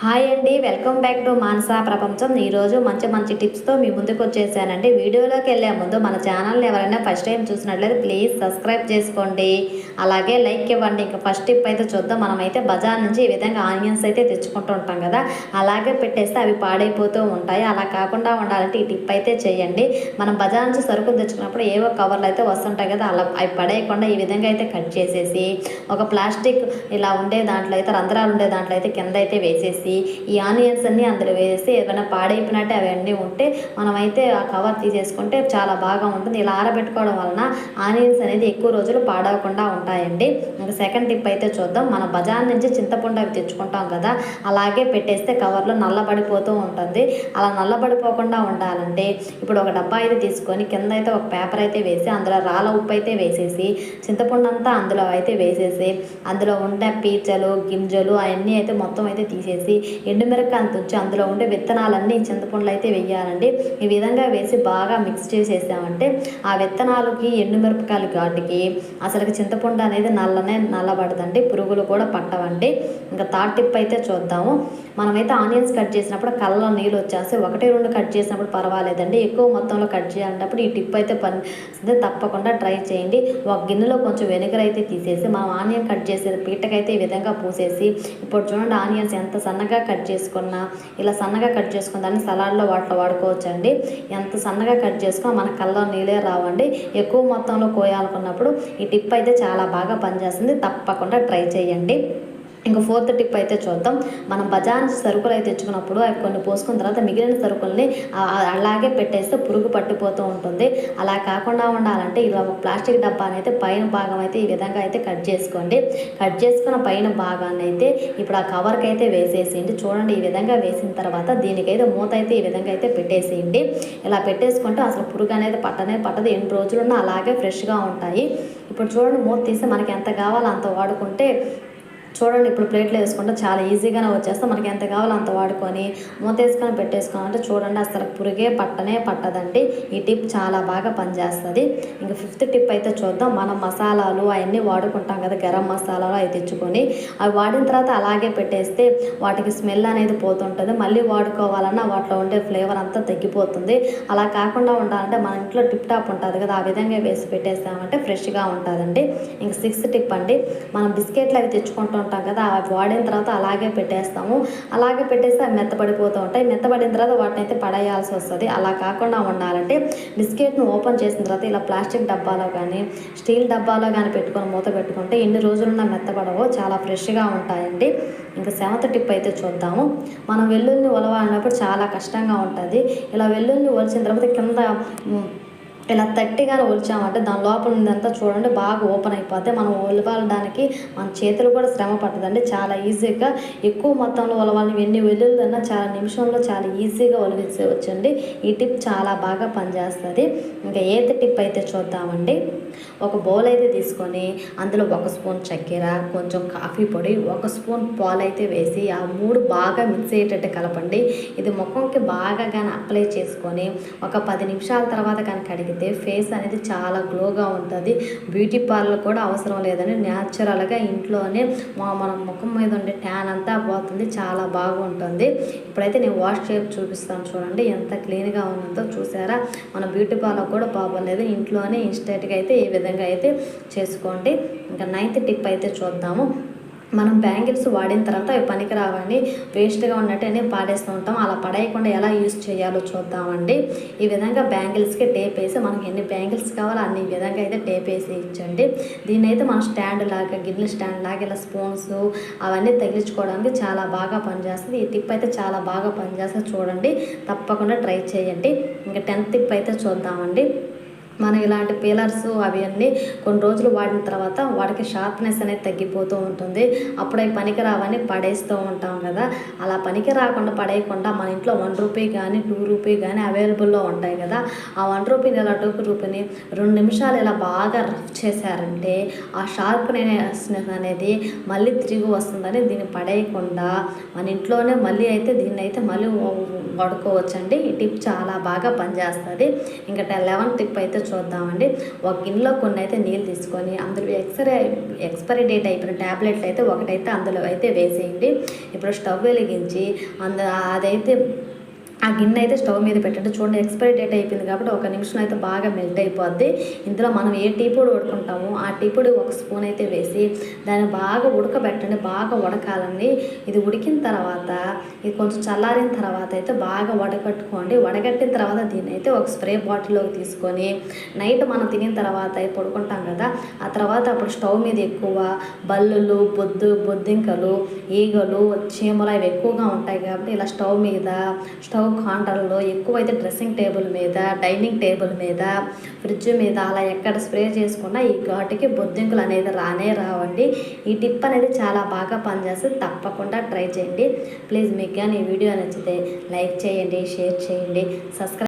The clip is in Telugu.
హాయ్ అండి వెల్కమ్ బ్యాక్ టు మానసా ప్రపంచం. ఈరోజు మంచి మంచి టిప్స్తో మీ ముందుకు వచ్చేసానండి. వీడియోలోకి వెళ్ళే ముందు మన ఛానల్ని ఎవరైనా ఫస్ట్ టైం చూసినట్లయితే ప్లీజ్ సబ్స్క్రైబ్ చేసుకోండి. అలాగే లైక్ ఇవ్వండి. ఇంకా ఫస్ట్ టిప్ అయితే చూద్దాం. మనమైతే బజార్ నుంచి ఈ విధంగా ఆనియన్స్ అయితే తెచ్చుకుంటూ ఉంటాం కదా. అలాగే పెట్టేస్తే అవి పాడైపోతూ ఉంటాయి. అలా కాకుండా ఉండాలంటే ఈ టిప్ అయితే చేయండి. మనం బజార్ నుంచి సరుకులు తెచ్చుకున్నప్పుడు ఏవో కవర్లు అయితే వస్తుంటాయి కదా అలా అవి పడేయకుండా ఈ విధంగా అయితే కట్ చేసేసి ఒక ప్లాస్టిక్ ఇలా ఉండే దాంట్లో అయితే రంధ్రాలు ఉండే దాంట్లో అయితే కింద అయితే వేసేసి ఈ ఆనియన్స్ అన్నీ అందులో వేసి ఏమైనా పాడైపోయినట్టే అవన్నీ ఉంటే మనమైతే ఆ కవర్ తీసేసుకుంటే చాలా బాగా ఉంటుంది. ఇలా ఆరబెట్టుకోవడం వలన ఆనియన్స్ అనేది ఎక్కువ రోజులు పాడవకుండా ఉంటాయండి. ఇంకా సెకండ్ టిప్ అయితే చూద్దాం. మన బజార్ నుంచి చింతపండు అవి తెచ్చుకుంటాం కదా అలాగే పెట్టేస్తే కవర్లో నల్లబడిపోతూ ఉంటుంది. అలా నల్లబడిపోకుండా ఉండాలంటే ఇప్పుడు ఒక డబ్బా అయితే తీసుకొని కింద అయితే ఒక పేపర్ అయితే వేసి అందులో రాళ్ళ ఉప్పు అయితే వేసేసి చింతపండు అంతా అందులో అయితే వేసేసి అందులో ఉండే పీచలు గింజలు అవన్నీ అయితే మొత్తం అయితే తీసేసి ఎండుమిరకాయ అంత ఉంచి అందులో ఉండే విత్తనాలన్నీ చింతపండులు అయితే వేయాలండి. ఈ విధంగా వేసి బాగా మిక్స్ చేసేసామంటే ఆ విత్తనాలకి ఎండుమిరపకాయలు ఘాటుకి అసలు చింతపండు అనేది నల్లనే నల్లబడదండి. పురుగులు కూడా పట్టవండి. ఇంకా థర్డ్ టిప్ అయితే చూద్దాము. మనమైతే ఆనియన్స్ కట్ చేసినప్పుడు కళ్ళలో నీళ్ళు వచ్చేసి ఒకటి రెండు కట్ చేసినప్పుడు పర్వాలేదండి. ఎక్కువ మొత్తంలో కట్ చేయాలంటప్పుడు ఈ టిప్ అయితే పని తప్పకుండా ట్రై చేయండి. ఒక గిన్నెలో కొంచెం వెనిగర్ అయితే తీసేసి మనం ఆనియన్ కట్ చేసే పీటకైతే ఈ విధంగా పూసేసి ఇప్పుడు చూడండి ఆనియన్స్ ఎంత సన్నగా సన్నగా కట్ చేసుకున్న ఇలా సన్నగా కట్ చేసుకున్న దాన్ని సలాడ్లో వాటిలో వాడుకోవచ్చండి. ఎంత సన్నగా కట్ చేసుకున్నా మన కళ్ళలో నీళ్ళే రావండి. ఎక్కువ మొత్తంలో కోయాలనుకున్నప్పుడు ఈ టిప్ అయితే చాలా బాగా పనిచేస్తుంది. తప్పకుండా ట్రై చేయండి. ఇంకా ఫోర్త్ టిప్ అయితే చూద్దాం. మనం బజార్ సరుకులు అయితే తెచ్చుకున్నప్పుడు అవి కొన్ని పోసుకున్న తర్వాత మిగిలిన సరుకుల్ని అలాగే పెట్టేస్తే పురుగు పట్టిపోతూ ఉంటుంది. అలా కాకుండా ఉండాలంటే ఇలా ఒక ప్లాస్టిక్ డబ్బాని అయితే పైన భాగం అయితే ఈ విధంగా అయితే కట్ చేసుకోండి. కట్ చేసుకున్న పైన భాగాన్ని అయితే ఇప్పుడు ఆ కవర్కి అయితే వేసేసేయండి. చూడండి ఈ విధంగా వేసిన తర్వాత దీనికైతే మూత అయితే ఈ విధంగా అయితే పెట్టేసేయండి. ఇలా పెట్టేసుకుంటే అసలు పురుగు అనేది పట్టనే పట్టదు. ఎన్ని రోజులున్నా అలాగే ఫ్రెష్గా ఉంటాయి. ఇప్పుడు చూడండి మూత తీసి మనకి ఎంత కావాలో అంత వాడుకుంటే చూడండి ఇప్పుడు ప్లేట్లో వేసుకుంటే చాలా ఈజీగానే వచ్చేస్తే మనకి ఎంత కావాలో అంత వాడుకొని మూత వేసుకొని పెట్టేసుకోవాలంటే చూడండి అసలు పురుగే పట్టనే పట్టదండి. ఈ టిప్ చాలా బాగా పనిచేస్తుంది. ఇంకా ఫిఫ్త్ టిప్ అయితే చూద్దాం. మనం మసాలాలు అవన్నీ వాడుకుంటాం కదా గరం మసాలాలు అవి తెచ్చుకొని. అవి వాడిన తర్వాత అలాగే పెట్టేస్తే వాటికి స్మెల్ అనేది పోతుంటుంది. మళ్ళీ వాడుకోవాలన్నా వాటిలో ఉండే ఫ్లేవర్ అంతా తగ్గిపోతుంది. అలా కాకుండా ఉండాలంటే మన ఇంట్లో టిప్ టాప్ ఉంటుంది కదా ఆ విధంగా వేసి పెట్టేసామంటే ఫ్రెష్గా ఉంటుందండి. ఇంక సిక్స్త్ టిప్ అండి. మనం బిస్కెట్లు అవి తెచ్చుకుంటూ ఉంటాం కదా అవి వాడిన తర్వాత అలాగే పెట్టేస్తాము. అలాగే పెట్టేస్తే అవి ఉంటాయి. మెత్తపడిన తర్వాత వాటిని అయితే పడేయాల్సి వస్తుంది. అలా కాకుండా ఉండాలంటే బిస్కెట్ను ఓపెన్ చేసిన తర్వాత ఇలా ప్లాస్టిక్ డబ్బాలో కానీ స్టీల్ డబ్బాలో కానీ పెట్టుకొని మూత పెట్టుకుంటే ఎన్ని రోజులున్నా మెత్తపడవో. చాలా ఫ్రెష్గా ఉంటాయండి. ఇంకా సెవెంత్ టిప్ అయితే చూద్దాము. మనం వెల్లుల్ని ఒలవాలన్నప్పుడు చాలా కష్టంగా ఉంటుంది. ఇలా వెల్లుల్ని ఒలిచిన తర్వాత కింద ఇలా తట్టిగా ఒలిచామంటే దాని లోపల ఉందంతా చూడండి బాగా ఓపెన్ అయిపోతే మనం ఒలవడానికి మన చేతులు కూడా శ్రమ పట్టదండి చాలా ఈజీగా ఎక్కువ మొత్తంలో ఉలవాలని ఎన్ని వెల్లుల్లిన్నా చాలా నిమిషంలో చాలా ఈజీగా ఒలిగించవచ్చండి. ఈ టిప్ చాలా బాగా పనిచేస్తుంది. ఇంకా ఏది టిప్ అయితే చూద్దామండి. ఒక బౌల్ అయితే తీసుకొని అందులో ఒక స్పూన్ చక్కెర కొంచెం కాఫీ పొడి ఒక స్పూన్ పాలు అయితే వేసి ఆ మూడు బాగా మిక్స్ అయ్యేటట్టు కలపండి. ఇది ముఖంకి బాగా కానీ అప్లై చేసుకొని ఒక పది నిమిషాల తర్వాత కానీ కడిగితే ఫేస్ అనేది చాలా గ్లోగా ఉంటుంది. బ్యూటీ పార్లర్ కూడా అవసరం లేదని న్యాచురల్గా ఇంట్లోనే మా మన ముఖం మీద ఉండే ట్యాన్ అంతా పోతుంది చాలా బాగుంటుంది. ఇప్పుడైతే నేను వాష్ చేసి చూపిస్తాను చూడండి ఎంత క్లీన్గా ఉన్నదో చూసారా? మన బ్యూటీ పార్లర్ కూడా బాగోలేదు ఇంట్లోనే ఇన్స్టెంట్గా అయితే ఈ విధంగా అయితే చేసుకోండి. ఇంకా నైన్త్ టిప్ అయితే చూద్దాము. మనం బ్యాంగిల్స్ వాడిన తర్వాత అవి పనికి రావండి. వేస్ట్గా ఉన్నట్టనే పాడేస్తూ ఉంటాం. అలా పడేయకుండా ఎలా యూజ్ చేయాలో చూద్దామండి. ఈ విధంగా బ్యాంగిల్స్కి టేప్ వేసి మనకి ఎన్ని బ్యాంగిల్స్ కావాలో అన్ని ఈ విధంగా అయితే టేప్ వేసి ఇచ్చండి. దీన్ని అయితే మనం స్టాండ్ లాగా గిన్నె స్టాండ్ లాగా ఇలా స్పూన్స్ అవన్నీ తగిలించుకోవడానికి చాలా బాగా పనిచేస్తుంది. ఈ టిప్ అయితే చాలా బాగా పనిచేస్తుంది. చూడండి తప్పకుండా ట్రై చేయండి. ఇంకా టెన్త్ టిప్ అయితే చూద్దామండి. మనం ఇలాంటి పీలర్స్ అవి అన్నీ కొన్ని రోజులు వాడిన తర్వాత వాటికి షార్ప్నెస్ అనేది తగ్గిపోతూ ఉంటుంది. అప్పుడు అవి పనికి రావని పడేస్తూ ఉంటాం కదా. అలా పనికి రాకుండా పడేయకుండా మన ఇంట్లో వన్ రూపీ కానీ టూ రూపీ కానీ అవైలబుల్లో ఉంటాయి కదా. ఆ వన్ రూపీని ఇలా టూ రూపీని రెండు నిమిషాలు ఇలా బాగా రఫ్ చేశారంటే ఆ షార్ప్నెస్ అనేది మళ్ళీ తిరిగి వస్తుందని దీన్ని పడేయకుండా మన ఇంట్లోనే మళ్ళీ అయితే దీన్ని అయితే మళ్ళీ వాడుకోవచ్చండి. ఈ టిప్ చాలా బాగా పనిచేస్తుంది. ఇంకా లెవెన్ టిప్ అయితే చూద్దామండి. ఒక గిన్నెలో కొన్ని అయితే నీళ్ళు తీసుకొని అందులో ఎక్స్రే ఎక్స్పైరీ డేట్ అయిపోయిన ట్యాబ్లెట్లు అయితే ఒకటైతే అందులో అయితే వేసేయండి. ఇప్పుడు స్టవ్ వెలిగించి అందు అదైతే ఆ గిన్నె అయితే స్టవ్ మీద పెట్టండి. చూడండి ఎక్స్పైరీ డేట్ అయిపోయింది కాబట్టి ఒక నిమిషం అయితే బాగా మెల్ట్ అయిపోద్ది. ఇందులో మనం ఏ టీ పొడి ఉడుకుంటామో ఆ టీ పొడి ఒక స్పూన్ అయితే వేసి దాన్ని బాగా ఉడకబెట్టండి. బాగా ఉడకాలండి ఇది ఉడికిన తర్వాత ఇది కొంచెం చల్లారిన తర్వాత అయితే బాగా వడగట్టుకోండి వడగట్టిన తర్వాత దీన్ని అయితే ఒక స్ప్రే బాటిల్లోకి తీసుకొని నైట్ మనం తినిన తర్వాత పడుకుంటాం కదా ఆ తర్వాత అప్పుడు స్టవ్ మీద ఎక్కువ బల్లులు బొద్దు బొద్దింకలు ఈగలు చీమలు అవి ఎక్కువగా ఉంటాయి కాబట్టి ఇలా స్టవ్ మీద స్టవ్ కాంటర్లో ఎక్కువైతే డ్రెస్సింగ్ టేబుల్ మీద డైనింగ్ టేబుల్ మీద ఫ్రిడ్జ్ మీద అలా ఎక్కడ స్ప్రే చేసుకున్నా ఈ ఘాటుకి బొద్దింకలు అనేది రానే రావండి. ఈ టిప్ అనేది చాలా బాగా పనిచేస్తుంది తప్పకుండా ట్రై చేయండి. ప్లీజ్ మీకు కానీ ఈ వీడియో నచ్చితే లైక్ చేయండి షేర్ చేయండి సబ్స్క్రైబ్